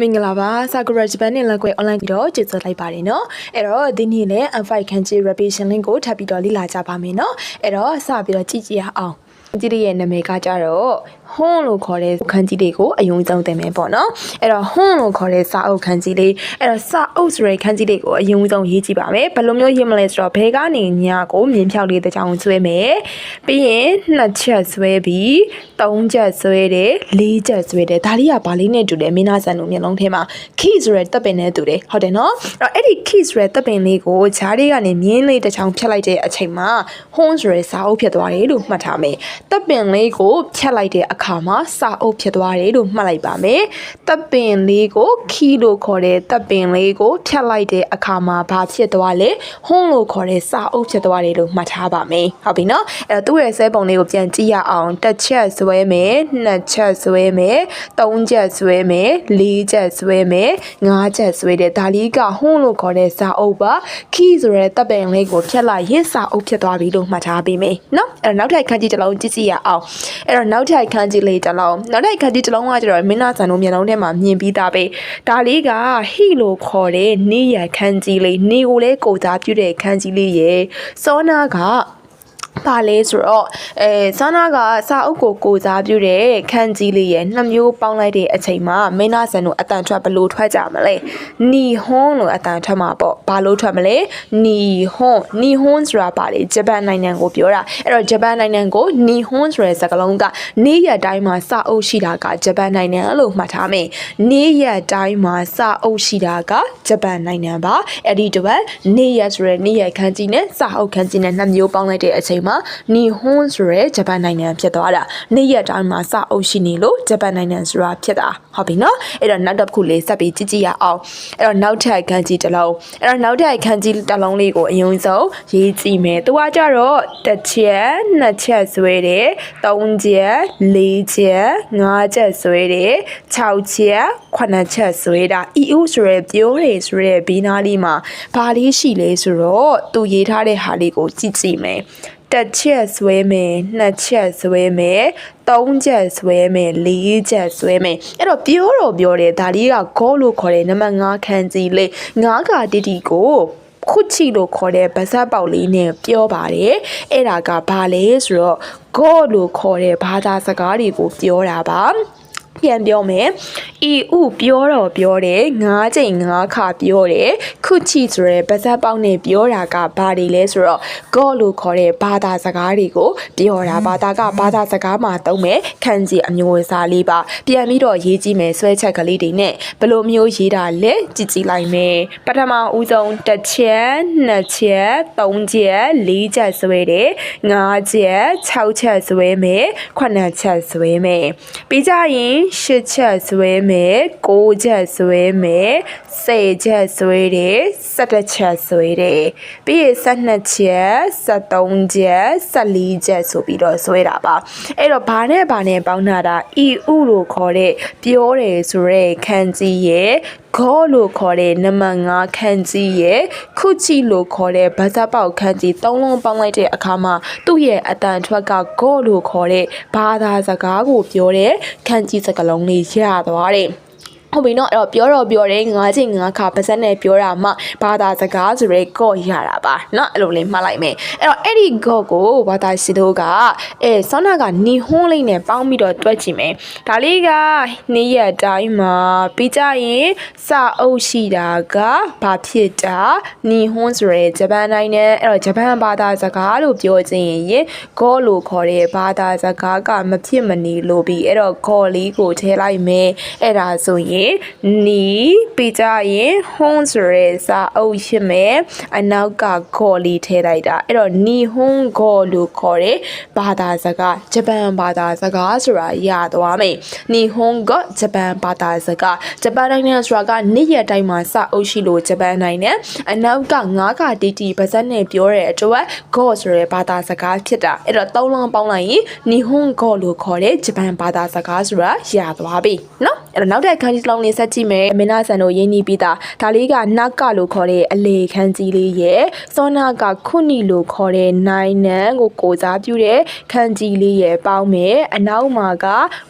မင်္ဂလာပါ Sakura Japan နဲ့လက်ကွဲ online ပြီးတော့ကျေးဇူးလိုက်ပါတယ်နော်အဲ့တော့ဒီနေ့လည်း N5 ခန်းကြီး revision link ကိုထပ်ပြီးတော့လေ့လာကြပါမယ်နော်အဲ့တော့စပြီးတော့ကြည့်ကြရအောင်ကြည့်ရဲ့နာမည်ကကြတော့ ဟွန်းလို့ခေါ်တဲ့ခန်းကြီးလေးကိုအယုံဆုံးတင်မယ်ပေါ့နော်အဲ့တော့ဟွန်းလို့ခေါ်တဲ့စာအုပ်ခန်းကြီးလေးအဲ့တော့စာအုပ်ဆိုတဲ့ခန်းကြီးလေးကိုအယုံဆုံးရေးကြည့်ပါမယ်ဘယ်လိုမျိုးရေးမလဲဆိုတော့ဘဲကနေညာကိုမြင်းဖြောက်လေးတစ်ချောင်းဆွဲမယ်ပြီးရင်နှစ်ချက်ဆွဲပြီးသုံးချက်ဆွဲတယ်လေးချက်ဆွဲတယ်ဒါလေးကဘာလေးနဲ့တူတယ်မင်းသားဆန်တို့မျက်လုံးထဲမှာ key ဆိုတဲ့တပ်ပင်နဲ့တူတယ်ဟုတ်တယ်နော်အဲ့တော့အဲ့ဒီ key ဆိုတဲ့တပ်ပင်လေးကိုဂျားလေးကနေမြင်းလေးတစ်ချောင်းဖြတ်လိုက်တဲ့အချိန်မှာဟွန်းဆိုတဲ့စာအုပ်ဖြစ်သွားတယ်လို့မှတ်ထားမယ်တပ်ပင်လေးကိုဖြတ်လိုက်တဲ့အခါမှာစာအုပ်ဖြစ်သွားတယ်လို့မှတ်လိုက်ပါမယ်တပ်ပင်လေးကို key လို့ခေါ်တဲ့တပ်ပင်လေးကိုဖြတ်လိုက်တဲ့အခါမှာဘာဖြစ်သွားလဲဟွန်းလို့ခေါ်တဲ့စာအုပ်ဖြစ်သွားတယ်လို့မှတ်ထားပါမယ်ဟုတ်ပြီနော်အဲ့တော့သူ့ရဲ့ဆဲပုံလေးကိုပြန်ကြည့်ရအောင်တစ်ချက်ဆွဲမယ်နှစ်ချက်ဆွဲမယ်သုံးချက်ဆွဲမယ်လေးချက်ဆွဲမယ်ငါးချက်ဆွဲတယ်ဒါလေးကဟွန်းလို့ခေါ်တဲ့စာအုပ်ပါ key ဆိုတဲ့တပ်ပင်လေးကိုဖြတ်လိုက်ရင်စာအုပ်ဖြစ်သွားပြီလို့မှတ်ထားပေးမယ်နော်အဲ့တော့နောက်ထပ်ခန်းကြီးတစ်လုံးကြည့်ကြည့်ရအောင်အဲ့တော့နောက်ထပ်ခန်းကြီးလေးတစ်လုံးနောက်ထပ်ခန်းကြီးတစ်လုံးကကျတော့မင်းနာဆန်တို့မျက်လုံးထဲမှာမြင်ပြီးသားပဲဒါလေးကဟီလို့ခေါ်တဲ့နေရခန်းကြီးလေးနေကိုလည်းကိုစားပြုတဲ့ခန်းကြီးလေးရဲ့စောနာက ပါလဲဆိုတော့အဲဇာနာကစာအုပ်ကိုကိုစားပြုတဲ့ခန်းကြီးလေးရဲ့နှစ်မျိုးပေါင်းလိုက်တဲ့အချိန်မှာမင်းနာဆန်တို့အတန်ထွက်ဘလို့ထွက်ကြမလဲနီဟွန်းလို့အတန်ထွက်မှာပေါ့ဘာလို့ထွက်မလဲနီဟွန်းနီဟွန်းဆိုတာပါလေဂျပန်နိုင်ငံကိုပြောတာအဲ့တော့ဂျပန်နိုင်ငံကိုနီဟွန်းဆိုတဲ့စကားလုံးကနေ့ရက်တိုင်းမှာစာအုပ်ရှိတာကဂျပန်နိုင်ငံလို့မှတ်ထားမယ်နေ့ရက်တိုင်းမှာစာအုပ်ရှိတာကဂျပန်နိုင်ငံပါအဲ့ဒီတော့နေ့ရက်ဆိုတဲ့နေ့ရက်ခန်းကြီးနဲ့စာအုပ်ခန်းကြီးနဲ့နှစ်မျိုးပေါင်းလိုက်တဲ့အချိန်မှာနီဟွန်းဆိုတဲ့ဂျပန်နိုင်ငံဖြစ်သွားတာနေ့ရက်တိုင်းမှာစာအုပ်ရှိနေလို့ဂျပန်နိုင်ငံဆိုတာဖြစ်တာဟုတ်ပြီနော်အဲ့တော့နောက်တစ်ခုလေးဆက်ပြီးကြည့်ကြည့်ရအောင်အဲ့တော့နောက်ထပ်ခန်းကြီးတစ်လုံးအဲ့တော့နောက်ထပ်ခန်းကြီးတစ်လုံးလေးကိုအရင်ဆုံးရေးကြည့်မယ်သူကကြတော့တစ်ချက်နှစ်ချက်ဆွဲတယ်သုံးချက်လေးချက်ငါးချက်ဆွဲတယ်6ချက်ခုနှစ်ချက်ဆွဲတာ EU ဆိုရဲပြောတယ်ဆိုရဲဘီနာလေးမှာဘာလေးရှိလဲဆိုတော့သူရေးထားတဲ့ဟာလေးကိုကြည့်ကြည့်မယ် တစ်ချက်ဆွဲမယ်နှစ်ချက်ဆွဲမယ်သုံးချက်ဆွဲမယ်လေးချက်ဆွဲမယ်အဲ့တော့ပြောတော့ပြောတယ်ဒါလေးကဂေါလို့ခေါ်တယ်နံပါတ်5ခန်းကြီးလေး9ကတီတီကိုခုချီလို့ခေါ်တဲ့ဗဇက်ပေါက်လေးနဲ့ပြောပါတယ်အဲ့ဒါကဘာလဲဆိုတော့ဂေါလို့ခေါ်တဲ့ဘာသာစကားတွေကိုပြောတာပါ ပြန်ပြောမယ်။ EU ပြောတော့ပြောတယ်၅ချိန်၅ခါပြောတယ်ခုချီဆိုရဲပါဇက်ပေါက်နဲ့ပြောတာကဘာတွေလဲဆိုတော့ God လို့ခေါ်တဲ့ဘာသာစကားတွေကိုပြောတာဘာသာကဘာသာစကားမှာသုံးမယ်ခန်းကြီးအမျိုးအစားလေးပါပြန်ပြီးတော့ရေးကြည့်မယ်ဆွဲချက်ကလေးတွေနဲ့ဘယ်လိုမျိုးရေးတာလဲကြည့်ကြည့်လိုက်မယ်ပထမဦးဆုံးတစ်ချက်နှစ်ချက်သုံးချက်လေးချက်ဆွဲတယ်ငါးချက်၆ချက်ဆွဲမယ်ခုနှစ်ချက်ဆွဲမယ်ပြီးကြရင်၈ချက်ဆွဲမယ်၉ချက်ဆွဲမယ်၁၀ချက်ဆွဲတယ်၁၁ချက်ဆွဲတယ်ပြီးရင်၁၂ချက်၁၃ချက်၁၄ချက်ဆိုပြီးတော့ဆွဲတာပါအဲ့တော့ဘာနဲ့ဘာနဲ့ပေါင်းထားတာ EU လို့ခေါ်တဲ့ပြောတယ်ဆိုရဲခန်းကြီးရဲ့ခေါ်လို့ခေါ်တဲ့နံပါတ်5ခန်းကြီးရဲ့ခုချီလို့ခေါ်တဲ့ဗဇက်ပေါက်ခန်းကြီးသုံးလုံးပေါင်းလိုက်တဲ့အခါမှာသူ့ရဲ့အတန်ထွက်ကဂေါ်လို့ခေါ်တဲ့ဘာသာစကားကိုပြောတဲ့ခန်းကြီးစကားလုံးလေးရသွားတယ် ဟုတ်ပြီနော်အဲ့တော့ပြောတော့ပြောတယ်ငါးချိန်ငါးခါပါဇက်နဲ့ပြောတာမှဘာသာစကားဆိုရဲကော့ရတာပါနော်အဲ့လိုလေးမှတ်လိုက်မယ်အဲ့တော့အဲ့ဒီကော့ကိုဘာသာစီတို့ကအဲဆောင်းနာကနေဟွန်းလေးနဲ့ပေါင်းပြီးတော့တွက်ကြည့်မယ်ဒါလေးကနေ့ရက်တိုင်းမှာပြီးကြရင်စအုပ်ရှိတာကဘာဖြစ်တာနေဟွန်းဆိုရဲဂျပန်တိုင်းနဲ့အဲ့တော့ဂျပန်ဘာသာစကားလို့ပြောခြင်းရင်ကော့လို့ခေါ်တဲ့ဘာသာစကားကမဖြစ်မနေလို့ပြီးအဲ့တော့ကော့လေးကိုထည့်လိုက်မယ်အဲ့ဒါဆိုရနီပြီးကြရင်ဟွန်းဆိုရဲစာအုပ်ရှိမယ်အနောက်ကခေါ်လေးထည့်လိုက်တာအဲ့တော့နီဟွန်းခေါ်လို့ခေါ်တဲ့ဘာသာစကားဂျပန်ဘာသာစကားဆိုတာရသွားမယ်နီဟွန်းကဂျပန်ဘာသာစကားဂျပန်နိုင်ငံဆိုတာကနေ့ရက်တိုင်းမှာစာအုပ်ရှိလို့ဂျပန်နိုင်ငံအနောက်ကငါးကတီတီပါဇက်နဲ့ပြောတဲ့အတွက်ဂေါ်ဆိုရဲဘာသာစကားဖြစ်တာအဲ့တော့သုံးလုံးပေါင်းလိုက်ရင်နီဟွန်းဂေါ်လို့ခေါ်တဲ့ဂျပန်ဘာသာစကားဆိုတာရသွားပြီเนาะ အဲ့တော့နောက်ထပ်ခန်းကြီး တစ်လုံးလေးဆက်ကြည့်မယ်မင်းနာဆန်တို့ရင်းနှီးပြီးသားဒါလေးကနောက်ကလို့ခေါ်တဲ့အလေခန်းကြီးလေးရဲ့စောနာကခုနီလို့ခေါ်တဲ့နိုင်နန်ကိုကိုစားပြုတဲ့ခန်းကြီးလေးရဲ့ပေါင်းမယ်အနောက်မှာက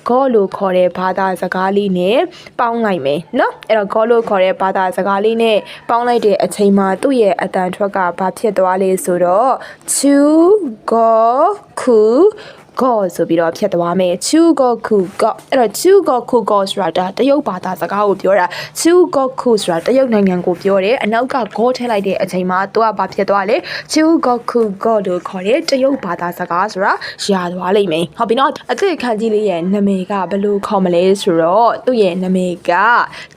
ဂေါလို့ခေါ်တဲ့ဘာသာစကားလေးနဲ့ပေါင်းလိုက်မယ်နော်အဲ့တော့ဂေါလို့ခေါ်တဲ့ဘာသာစကားလေးနဲ့ပေါင်းလိုက်တဲ့အချိန်မှာသူ့ရဲ့အတန်ထွက်ကဘာဖြစ်သွားလဲဆိုတော့ chu go ku ကောဆိုပြီးတော့ဖြတ်သွားမယ်ချူကောခုကောအဲ့တော့ချူကောခုကောဆိုတာဒါတရုတ်ဘာသာစကားကိုပြောတာချူကောခုဆိုတာတရုတ်နိုင်ငံကိုပြောတယ်အနောက်ကဂေါထည့်လိုက်တဲ့အချိန်မှာသူကဘာဖြစ်သွားလဲချူကောခုကောလို့ခေါ်တယ်တရုတ်ဘာသာစကားဆိုတာရာသွားလိမ့်မယ်ဟုတ်ပြီနော်အသစ်ခန်းကြီးလေးရဲ့နာမည်ကဘယ်လိုခေါ်မလဲဆိုတော့သူ့ရဲ့နာမည်က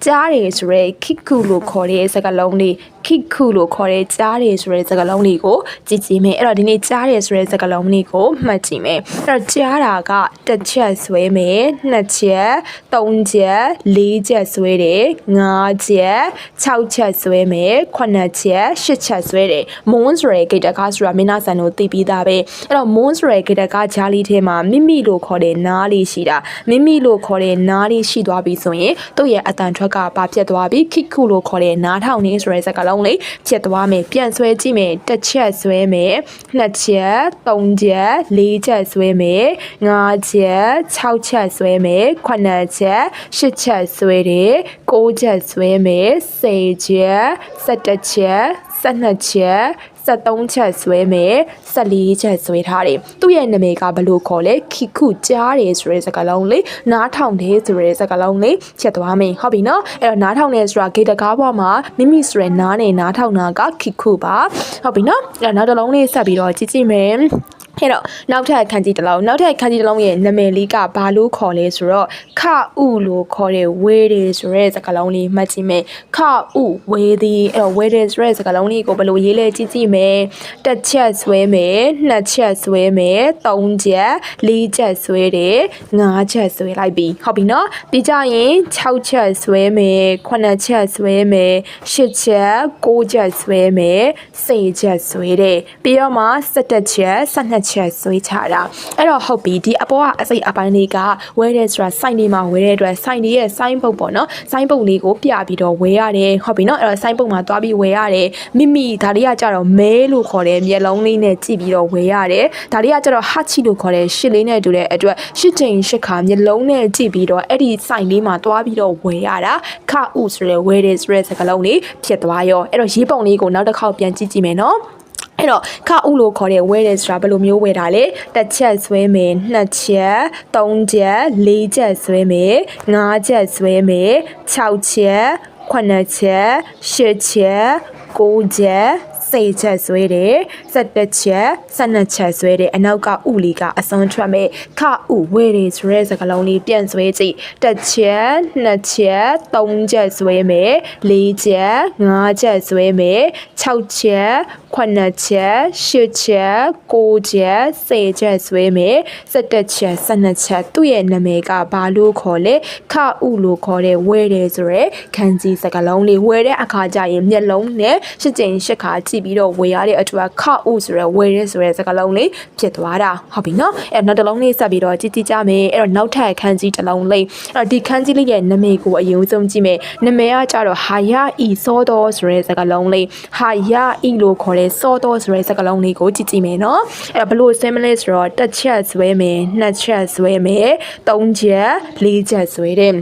ကြားတယ်ဆိုရဲခိခုလို့ခေါ်တဲ့စကားလုံးလေးခိခုလို့ခေါ်တဲ့ကြားတယ်ဆိုတဲ့စကားလုံးလေးကိုကြည့်ကြည့်မယ်အဲ့တော့ဒီနေ့ကြားတယ်ဆိုတဲ့စကားလုံးလေးကိုမှတ်ကြည့်မယ်အဲ့တော့ကြားတာကတစ်ချက်ဆွဲမယ်နှစ်ချက်သုံးချက်လေးချက်ဆွဲတယ်ငါးချက်၆ချက်ဆွဲမယ်ခုနှစ်ချက်ရှစ်ချက်ဆွဲတယ်မွန်းဆိုတဲ့ဂိတ်တကားဆိုတာမင်းနာဆန်တို့သိပြီးသားပဲအဲ့တော့မွန်းဆိုတဲ့ဂိတ်တကားဂျာလီထဲမှာမိမိလို့ခေါ်တဲ့နားလေးရှိတာမိမိလို့ခေါ်တဲ့နားလေးရှိသွားပြီဆိုရင်သူ့ရဲ့အတန်ထွက်ကဘာဖြစ်သွားပြီခိခုလို့ခေါ်တဲ့နားထောင်နေဆိုတဲ့စကားလုံးလေးဖြစ်သွားမယ်ပြန်ဆွဲကြည့်မယ်တစ်ချက်ဆွဲမယ်နှစ်ချက်သုံးချက်လေးချက်ဆွဲမယ်ငါးချက်၆ချက်ဆွဲမယ်ခုနှစ်ချက်ရှစ်ချက်ဆွဲတယ်ကိုးချက်ဆွဲမယ်ဆယ်ချက်၁၁ချက်၁၂ချက်73ချက်ဆွဲမယ်14ချက်ဆွဲထားတယ်သူ့ရဲ့နာမည်ကဘယ်လိုခေါ်လဲခိခုကြားတယ်ဆိုတဲ့စကားလုံးလေးနားထောင်တယ်ဆိုတဲ့စကားလုံးလေးချက်သွားမယ်ဟုတ်ပြီနော်အဲ့တော့နားထောင်တယ်ဆိုတာဂေတကားဘွားမှာမိမိဆိုတဲ့နားနဲ့နားထောင်တာကခိခုပါဟုတ်ပြီနော်အဲ့တော့နောက်တစ်လုံးလေးဆက်ပြီးတော့ကြည့်ကြည့်မယ် အဲ့တော့နောက်ထပ်ခန်းကြီးတစ်လုံးနောက်ထပ်ခန်းကြီးတစ်လုံးရဲ့နာမည်လေးကဘာလို့ခေါ်လဲဆိုတော့ခဥလို့ခေါ်တဲ့ဝေးတယ်ဆိုတဲ့စကားလုံးလေးမှတ်ကြည့်မယ်ခဥဝေးသည်အဲ့တော့ဝေးတယ်ဆိုတဲ့စကားလုံးလေးကိုဘယ်လိုရေးလဲကြည့်ကြည့်မယ်တစ်ချက်ဆွဲမယ်နှစ်ချက်ဆွဲမယ်သုံးချက်လေးချက်ဆွဲတယ်ငါးချက်ဆွဲလိုက်ပြီဟုတ်ပြီနော်ပြီးကြရင်6ချက်ဆွဲမယ်9ချက်ဆွဲမယ်10ချက်9ချက်ဆွဲမယ်10ချက်ဆွဲတယ်ပြီးတော့မှ17ချက်12ချက်ဆွဲချတာအဲ့တော့ဟုတ်ပြီဒီအပေါ်ကအစိတ်အပိုင်းလေးကဝဲတဲ့ဆိုတာစိုင်းလေးမှာဝဲတဲ့အတွက်စိုင်းလေးရဲ့စိုင်းပုတ်ပေါ့နော်စိုင်းပုတ်လေးကိုပြပြီးတော့ဝဲရတယ်ဟုတ်ပြီနော်အဲ့တော့စိုင်းပုတ်မှာသွားပြီးဝဲရတယ်မိမိဒါလေးကကြတော့မဲလို့ခေါ်တဲ့မျက်လုံးလေးနဲ့ကြည့်ပြီးတော့ဝဲရတယ်ဒါလေးကကြတော့ဟတ်ချီလို့ခေါ်တဲ့ရှစ်လေးနဲ့တူတဲ့အတွက်ရှစ်ချိန်ရှစ်ခါမျက်လုံးနဲ့ကြည့်ပြီးတော့အဲ့ဒီစိုင်းလေးမှာသွားပြီးတော့ဝဲရတာခဥဆိုတဲ့ဝဲတဲ့ဆိုတဲ့စကားလုံးလေးဖြစ်သွားရောအဲ့တော့ရေးပုံလေးကိုနောက်တစ်ခေါက်ပြန်ကြည့်ကြည့်မယ်နော် အဲ့တော့ခဥလို့ခေါ်တဲ့ဝဲတယ်ဆိုတာဘယ်လိုမျိုးဝဲတာလဲတစ်ချက်ဆွဲမယ်နှစ်ချက်သုံးချက်လေးချက်ဆွဲမယ်ငါးချက်ဆွဲမယ်၆ချက်ခုနှစ်ချက်ရှစ်ချက်ကိုးချက် စိတ်ချက်ဆွဲတယ်17ချက်12ချက်ဆွဲတယ်အနောက်ကဥလီကအစွန်းထွက်မဲ့ခဥဝဲတယ်ဆိုရဲစကလုံးလေးပြန်ဆွဲကြည့်တစ်ချက်နှစ်ချက်သုံးချက်ဆွဲမယ်လေးချက်ငါးချက်ဆွဲမယ်6ချက်9ချက်10ချက်9ချက်10ချက်ဆွဲမယ်17ချက်12ချက်သူ့ရဲ့နာမည်ကဘာလို့ခေါ်လဲခဥလို့ခေါ်တဲ့ဝဲတယ်ဆိုရဲခန်းကြီးစကလုံးလေးဝဲတဲ့အခါကျရင်မျက်လုံးနဲ့ရှစ်ကြိမ်ရှစ်ခါကြည့်ပြီးတော့ဝေရတဲ့အတွက်ခဥဆိုရဲဝဲရဲဆိုရဲစကားလုံးလေးဖြစ်သွားတာဟုတ်ပြီနော်အဲ့နောက်တစ်လုံးလေးဆက်ပြီးတော့ကြည့်ကြည့်ကြမယ်အဲ့တော့နောက်ထပ်ခန်းကြီးတစ်လုံးလေးအဲ့တော့ဒီခန်းကြီးလေးရဲ့နာမည်ကိုအရင်ဆုံးကြည့်မယ်နာမည်ကကြတော့ဟာယာဤစောတော်ဆိုရဲစကားလုံးလေးဟာယာဤလို့ခေါ်တဲ့စောတော်ဆိုရဲစကားလုံးလေးကိုကြည့်ကြည့်မယ်နော်အဲ့တော့ဘလို့ဆင်းမလဲဆိုတော့တစ်ချက်ဆွဲမယ်နှစ်ချက်ဆွဲမယ်သုံးချက်လေးချက်ဆွဲတယ်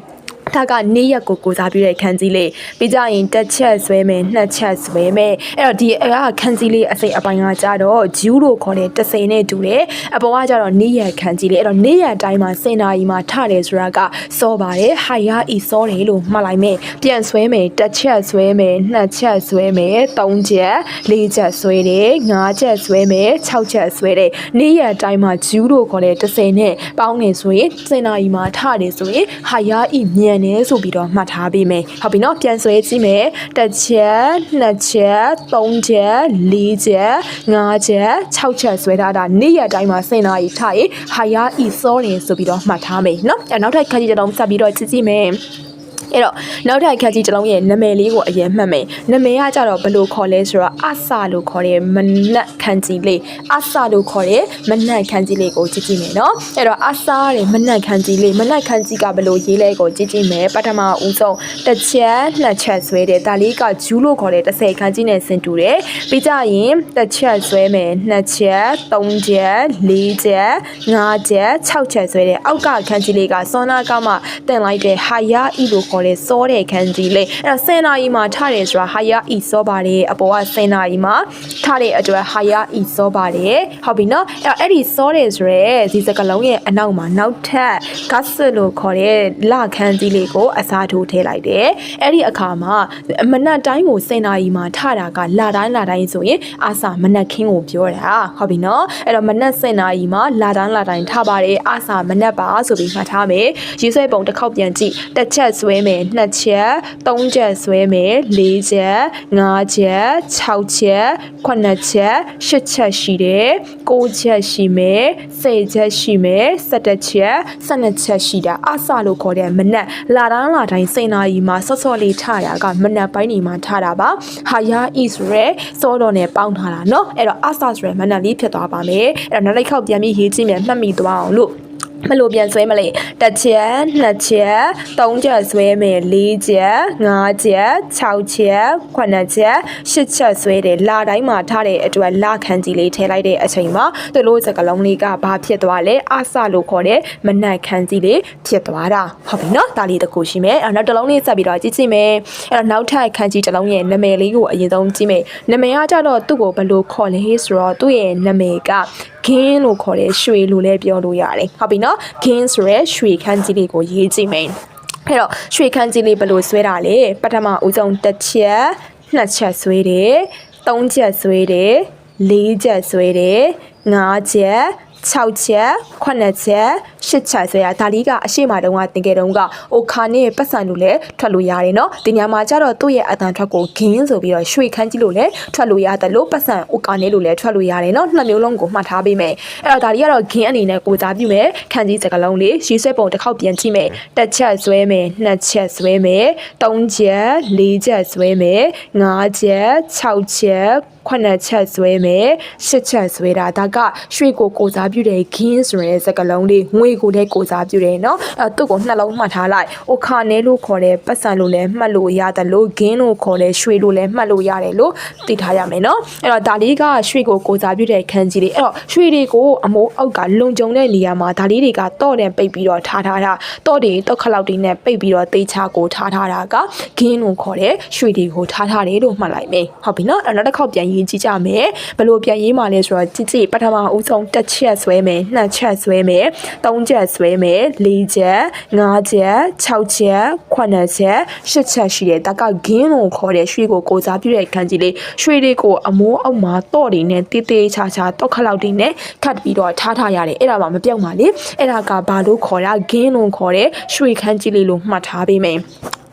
ဒါကနေရက်ကိုကိုစားပြတဲ့ခန်းကြီးလေးပြီးကြရင်တစ်ချက်ဆွဲမယ်နှစ်ချက်ဆွဲမယ်အဲ့တော့ဒီအကခန်းကြီးလေးအစိတ်အပိုင်းကကြတော့ဂျူးလို့ခေါ်တဲ့တစိနဲ့တူတယ်အပေါ်ကကြတော့နေရက်ခန်းကြီးလေးအဲ့တော့နေရက်တိုင်းမှာစင်နာကြီးမှာထတယ်ဆိုတာကစောပါတယ်ဟာယာဤစောတယ်လို့မှတ်လိုက်မယ်ပြန်ဆွဲမယ်တစ်ချက်ဆွဲမယ်နှစ်ချက်ဆွဲမယ်သုံးချက်လေးချက်ဆွဲတယ်ငါးချက်ဆွဲမယ်၆ချက်ဆွဲတယ်နေရက်တိုင်းမှာဂျူးလို့ခေါ်တဲ့တစိနဲ့ပေါင်းနေဆိုရင်စင်နာကြီးမှာထတယ်ဆိုရင်ဟာယာဤမြန်နေဆိုပြီးတော့မှတ်ထားပေးမယ်ဟုတ်ပြီနော်ပြန်ဆွဲကြည့်မယ်တစ်ချက်နှစ်ချက်သုံးချက်လေးချက်ငါးချက်၆ချက်ဆွဲထားတာနေ့ရက်တိုင်းမှာစင်နာကြီးထားရင်ဟာယာဤစောတယ်ဆိုပြီးတော့မှတ်ထားမယ်နော်အဲနောက်ထပ်ခန်းကြီးတစ်လုံးဆက်ပြီးတော့ကြည့်ကြည့်မယ် အဲ့တော့နောက်ထပ်အခက်ကြီးတစ်လုံးရဲ့နာမည်လေးကိုအရင်မှတ်မယ်နာမည်ကကြတော့ဘယ်လိုခေါ်လဲဆိုတော့အဆလို့ခေါ်တဲ့မနက်ခန်းကြီးလေးအဆလို့ခေါ်တဲ့မနက်ခန်းကြီးလေးကိုကြည့်ကြည့်မယ်နော်အဲ့တော့အဆတဲ့မနက်ခန်းကြီးလေးမနက်ခန်းကြီးကဘယ်လိုရေးလဲကိုကြည့်ကြည့်မယ်ပထမဦးဆုံးတစ်ချက်နှစ်ချက်ဆွဲတယ်ဒါလေးကဂျူးလို့ခေါ်တဲ့30ခန်းကြီးနဲ့ဆင်တူတယ်ပြီးကြရင်တစ်ချက်ဆွဲမယ်နှစ်ချက်သုံးချက်လေးချက်ငါးချက်6ချက်ဆွဲတယ်အောက်ကခန်းကြီးလေးကစောနာကမှတင်လိုက်တဲ့ဟာယာအီလို့ခေါ်တဲ့စောတဲ့ခန်းကြီးလေးအဲ့တော့စင်နာရီမှာထားတယ်ဆိုတာဟာယာအီစောပါတယ်အပေါ်ကစင်နာရီမှာထားတဲ့အတွက်ဟာယာအီစောပါတယ်ဟုတ်ပြီနော်အဲ့တော့အဲ့ဒီစောတယ်ဆိုရဲဒီစကလုံးရဲ့အနောက်မှာနောက်ထပ် gas လို့ခေါ်တဲ့လခန်းကြီးလေးကိုအစားထိုးထည့်လိုက်တယ်အဲ့ဒီအခါမှာမနက်တိုင်းကိုစင်နာရီမှာထားတာကလာတိုင်းလာတိုင်းဆိုရင်အာစာမနက်ခင်းကိုပြောတာဟုတ်ပြီနော်အဲ့တော့မနက်စင်နာရီမှာလာတိုင်းလာတိုင်းထားပါတယ်အာစာမနက်ပါဆိုပြီးမှတ်ထားမယ်ရေးဆွဲပုံတစ်ခေါက်ပြန်ကြည့်တစ်ချက်ဆွဲမနှစ်ချက်သုံးချက်ဆွဲမယ်လေးချက်ငါးချက်၆ချက်ခုနှစ်ချက်ရှစ်ချက်ရှိတယ်ကိုးချက်ရှိမယ်ဆယ်ချက်ရှိမယ်၁၁ချက်၁၂ချက်ရှိတာအာစာလို့ခေါ်တဲ့မနက်လာတိုင်းလာတိုင်းစင်နာရီမှာစောစောလေးထားတာကမနက်ပိုင်းနေမှာထားတာပါဟာယာအီဆိုရဲစောတော်နဲ့ပေါင်းထားတာเนาะအဲ့တော့အာစာဆိုရဲမနက်လေးဖြစ်သွားပါမယ်အဲ့တော့နောက်တစ်ခေါက်ပြန်ပြီးရေးကြည့်မယ်မှတ်မိသွားအောင်လို့ မလို့ပြန်ဆွဲမလဲတစ်ချက်နှစ်ချက်သုံးချက်ဆွဲမယ်လေးချက်ငါးချက်၆ချက်ခုနှစ်ချက်ရှစ်ချက်ဆွဲတယ်လာတိုင်းမှာထားတဲ့အတွက်လာခန်းကြီးလေးထည့်လိုက်တဲ့အချိန်မှာသူတို့စကလုံးလေးကဘာဖြစ်သွားလဲအဆလို့ခေါ်တဲ့မနက်ခန်းကြီးလေးဖြစ်သွားတာဟုတ်ပြီနော်ဒါလေးတစ်ခုရှိမယ်အဲ့တော့နောက်တစ်လုံးလေးဆက်ပြီးတော့ကြည့်ကြည့်မယ်အဲ့တော့နောက်ထပ်ခန်းကြီးတစ်လုံးရဲ့နာမည်လေးကိုအရင်ဆုံးကြည့်မယ်နာမည်ကကြတော့သူ့ကိုဘယ်လိုခေါ်လဲဆိုတော့သူ့ရဲ့နာမည်ကဂင်းလို့ခေါ်တဲ့ရွှေလို့လည်းပြောလို့ရတယ်ဟုတ်ပြီနော်ဂင်းဆိုရဲရွှေခန်းကြီးလေးကိုရေးကြည့်မယ်အဲ့တော့ရွှေခန်းကြီးလေးဘယ်လိုဆွဲတာလဲပထမဦးဆုံးတစ်ချက်နှစ်ချက်ဆွဲတယ်သုံးချက်ဆွဲတယ်လေးချက်ဆွဲတယ်ငါးချက် 6ချက်9ချက်10ချက်ဆိုရဒါလေးကအရှိမတုန်းကတင်ခဲ့တုန်းကအိုခါနဲ့ပတ်စံတို့လည်းထွက်လို့ရတယ်နော်ဒီညမှာကျတော့သူ့ရဲ့အတန်ထွက်ကိုဂင်းဆိုပြီးတော့ရွှေခန်းကြီးလို့လည်းထွက်လို့ရတယ်လို့ပတ်စံအိုခါနဲ့လို့လည်းထွက်လို့ရတယ်နော်နှစ်မျိုးလုံးကိုမှတ်ထားပေးမယ်အဲ့တော့ဒါလေးကတော့ဂင်းအနေနဲ့ကိုစားပြုမယ်ခန်းကြီးစကလုံးလေးရေးဆွဲပုံတစ်ခေါက်ပြန်ကြည့်မယ်တစ်ချက်ဆွဲမယ်နှစ်ချက်ဆွဲမယ်သုံးချက်လေးချက်ဆွဲမယ်၅ချက်6ချက် ခုနှစ်ချက်ဆွဲမယ်ရှစ်ချက်ဆွဲတာဒါကရွှေကိုကိုစားပြုတဲ့ဂင်းဆိုတဲ့စကလုံးလေးငွေကိုလည်းကိုစားပြုတယ်เนาะအဲသူ့ကိုနှလုံးမှတ်ထားလိုက်။အိုခါနဲလို့ခေါ်တဲ့ပတ်စံလို့လည်းမှတ်လို့ရတယ်လို့ဂင်းလို့ခေါ်တဲ့ရွှေလို့လည်းမှတ်လို့ရတယ်လို့သိထားရမယ်เนาะအဲ့တော့ဒါလေးကရွှေကိုကိုစားပြုတဲ့ခန်းကြီးလေးအဲ့တော့ရွှေတွေကိုအမိုးအောက်ကလုံခြုံတဲ့နေရာမှာဒါလေးတွေကတော့တယ်ပိတ်ပြီးတော့ထားထားတာတော့တွေတော့ခလောက်တွေနဲ့ပိတ်ပြီးတော့တေးချကိုထားထားတာကဂင်းလို့ခေါ်တဲ့ရွှေတွေကိုထားထားတယ်လို့မှတ်လိုက်မယ်ဟုတ်ပြီเนาะအဲ့နောက်တစ်ခေါက်ပြန် ရေးကြည့်ကြမယ်ဘယ်လိုပြန်ရေးမှလဲဆိုတော့ကြည့်ကြည့်ပထမဦးဆုံးတစ်ချက်ဆွဲမယ်နှစ်ချက်ဆွဲမယ်သုံးချက်ဆွဲမယ်လေးချက်ငါးချက်6ချက်9ချက်10ချက်ရှိတယ်ဒါကဂင်းလို့ခေါ်တဲ့ရွှေကိုကိုစားပြုတဲ့ခန်းကြီးလေးရွှေတွေကိုအမိုးအောက်မှာတော့တွေနဲ့တေးသေးချာချာတော့ခလောက်တွေနဲ့ခတ်ပြီးတော့ထားထားရတယ်အဲ့ဒါမှမပြောက်ပါလေအဲ့ဒါကဘာလို့ခေါ်တာဂင်းလို့ခေါ်တဲ့ရွှေခန်းကြီးလေးလို့မှတ်ထားပေးမယ်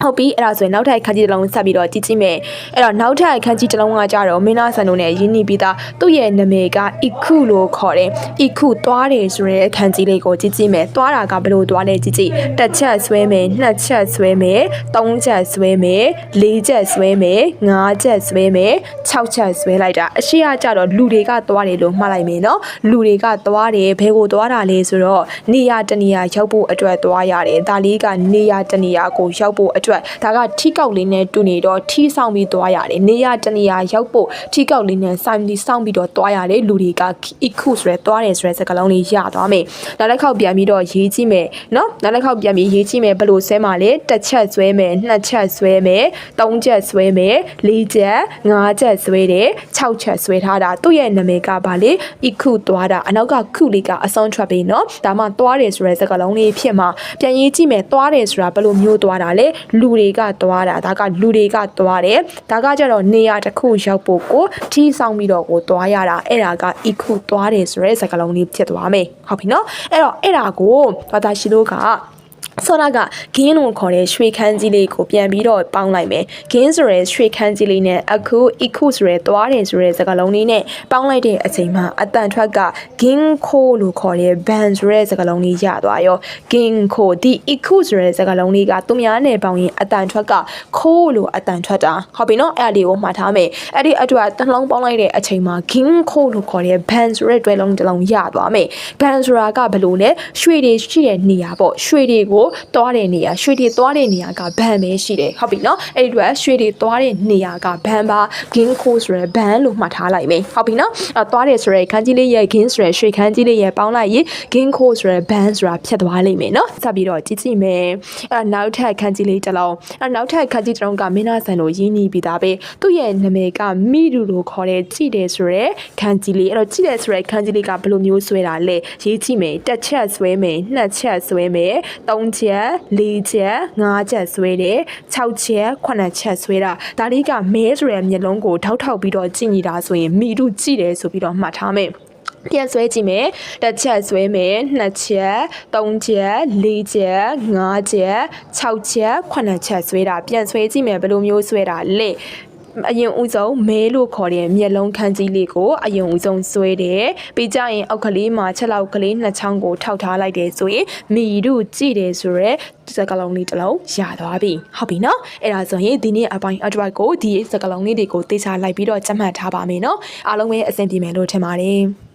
ဟုတ်ပြီအဲ့ဒါဆိုရင်နောက်ထပ်အခန်းကြီးတစ်လုံးဆက်ပြီးတော့ကြည့်ကြည့်မယ်အဲ့တော့နောက်ထပ်အခန်းကြီးတစ်လုံးကကြတော့မင်းသားဆန်တို့နဲ့ရင်းနှီးပြီးသားသူ့ရဲ့နာမည်က iku လို့ခေါ်တယ် iku သွားတယ်ဆိုတဲ့အခန်းကြီးလေးကိုကြည့်ကြည့်မယ်သွားတာကဘယ်လိုသွားလဲကြည့်ကြည့်တစ်ချက်ဆွဲမယ်နှစ်ချက်ဆွဲမယ်သုံးချက်ဆွဲမယ်လေးချက်ဆွဲမယ်ငါးချက်ဆွဲမယ်၆ချက်ဆွဲလိုက်တာအရှိကကြတော့လူတွေကသွားတယ်လို့မှားလိုက်မယ်နော်လူတွေကသွားတယ်ဘယ်ကိုသွားတာလဲဆိုတော့နေရာတနေရာရောက်ဖို့အတွက်သွားရတယ်ဒါလေးကနေရာတနေရာကိုရောက်ဖို့အတွက်ဒါကထီကောက်လေးနဲ့တူနေတော့ထီဆောင်ပြီးသွားရတယ်နေရာတနေရာရောက်ဖို့ထီကောက်လေးနဲ့စိုင်းပြီးစောင့်ပြီးတော့သွားရတယ်လူတွေက iku ဆိုရဲသွားတယ်ဆိုရဲစကားလုံးလေးရသွားမယ်နောက်တစ်ခေါက်ပြန်ပြီးတော့ရေးကြည့်မယ်နော်နောက်တစ်ခေါက်ပြန်ပြီးရေးကြည့်မယ်ဘယ်လိုဆွဲမှာလဲတစ်ချက်ဆွဲမယ်နှစ်ချက်ဆွဲမယ်သုံးချက်ဆွဲမယ်လေးချက်ငါးချက်ဆွဲတယ်၆ချက်ဆွဲထားတာသူ့ရဲ့နာမည်ကဘာလဲ iku သွားတာအနောက်ကခုလေးကအဆုံးထွက်ပြီနော်ဒါမှသွားတယ်ဆိုရဲစကားလုံးလေးဖြစ်မှာပြန်ရေးကြည့်မယ်သွားတယ်ဆိုတာဘယ်လိုမျိုးသွားတာလဲလူတွေကသွားတာဒါကလူတွေကသွားတယ်ဒါကကြတော့နေရာတစ်ခုရောက်ဖို့ကိုထီးဆောင်ပြီးတော့ကိုသွားရတာအဲ့ဒါက iku သွားတယ်ဆိုရဲစကားလုံးလေးဖြစ်သွားမယ်ဟုတ်ပြီနော်အဲ့တော့အဲ့ဒါကိုဘာသာရှိလို့ကစ ဆောနာကဂင်းလို့ခေါ်တဲ့ရွှေခန်းကြီးလေးကိုပြန်ပြီးတော့ပေါင်းလိုက်မယ်ဂင်းဆိုရဲရွှေခန်းကြီးလေးနဲ့အခု eco ဆိုရဲသွားတယ်ဆိုရဲစကားလုံးလေးနဲ့ပေါင်းလိုက်တဲ့အချိန်မှာအတန်ထွက်ကဂင်းခိုးလို့ခေါ်တဲ့ ban ဆိုရဲစကားလုံးလေးရသွားရောဂင်းခိုးဒီ eco ဆိုရဲစကားလုံးလေးကသူများနဲ့ပေါင်းရင်အတန်ထွက်ကခိုးလို့အတန်ထွက်တာဟုတ်ပြီနော်အဲ့ဒါလေးကိုမှားထားမယ်အဲ့ဒီအတွက်တစ်လုံးပေါင်းလိုက်တဲ့အချိန်မှာဂင်းခိုးလို့ခေါ်တဲ့ ban ဆိုရဲတွဲလုံးတစ်လုံးရသွားမယ် ban ဆိုတာကဘယ်လိုလဲရွှေတွေရှိတဲ့နေရာပေါ့ရွှေတွေကိုတွားတဲ့နေရာရွှေတွေတွားတဲ့နေရာကဘန်ပဲရှိတယ်ဟုတ်ပြီနော်အဲ့ဒီအတွက်ရွှေတွေတွားတဲ့နေရာကဘန်ပါ gin ခိုးဆိုရယ်ဘန်လို့မှတ်ထားလိုက်မယ်ဟုတ်ပြီနော်အဲ့တွားတယ်ဆိုရယ်ခန်းကြီးလေးရဲ့ gin ဆိုရယ်ရွှေခန်းကြီးလေးရဲ့ပေါင်းလိုက်ရင် gin ခိုးဆိုရယ်ဘန်ဆိုတာဖြတ်သွားလိမ့်မယ်နော်စပြီးတော့ကြည့်ကြည့်မယ်အဲ့နောက်ထပ်ခန်းကြီးလေးတစ်လုံးအဲ့နောက်ထပ်ခန်းကြီးတစ်လုံးကမင်းနာဆန်လို့ရင်းနှီးပြီးသားပဲသူ့ရဲ့နာမည်ကမိဒူလို့ခေါ်တဲ့ကြည့်တယ်ဆိုရယ်ခန်းကြီးလေးအဲ့တော့ကြည့်တယ်ဆိုရယ်ခန်းကြီးလေးကဘယ်လိုမျိုးဆွဲတာလဲရေးကြည့်မယ်တစ်ချက်ဆွဲမယ်နှစ်ချက်ဆွဲမယ်သုံးချက်လေးချက်ငါးချက်ဆွဲတယ်6ချက်9ချက်ဆွဲတာဒါလေးကမဲဆိုရယ်မျက်လုံးကိုထောက်ထောက်ပြီးတော့ကြည့်နေတာဆိုရင်မိဒူကြည့်တယ်ဆိုပြီးတော့မှတ်ထားမယ်ပြန်ဆွဲကြည့်မယ်တစ်ချက်ဆွဲမယ်နှစ်ချက်သုံးချက်လေးချက်ငါးချက်6ချက်9ချက်ဆွဲတာပြန်ဆွဲကြည့်မယ်ဘယ်လိုမျိုးဆွဲတာလဲ အရင်ဦးဆုံးမဲလို့ခေါ်တဲ့မျက်လုံးခန်းကြီးလေးကိုအရင်ဦးဆုံးဆွဲတယ်ပြီးကြရင်အောက်ကလေးမှာချက်လောက်ကလေးနှစ်ချောင်းကိုထောက်ထားလိုက်တယ်ဆိုရင်မီတို့ကြည့်တယ်ဆိုရက်စကလုံးလေးတစ်လုံးရသွားပြီဟုတ်ပြီနော်အဲ့ဒါဆိုရင်ဒီနေ့အပိုင်းအတွေ့ကိုဒီစကလုံးလေးတွေကိုတေချာလိုက်ပြီးတော့ချက်မှတ်ထားပါမယ်နော်အားလုံးပဲအဆင်ပြေမယ်လို့ထင်ပါတယ်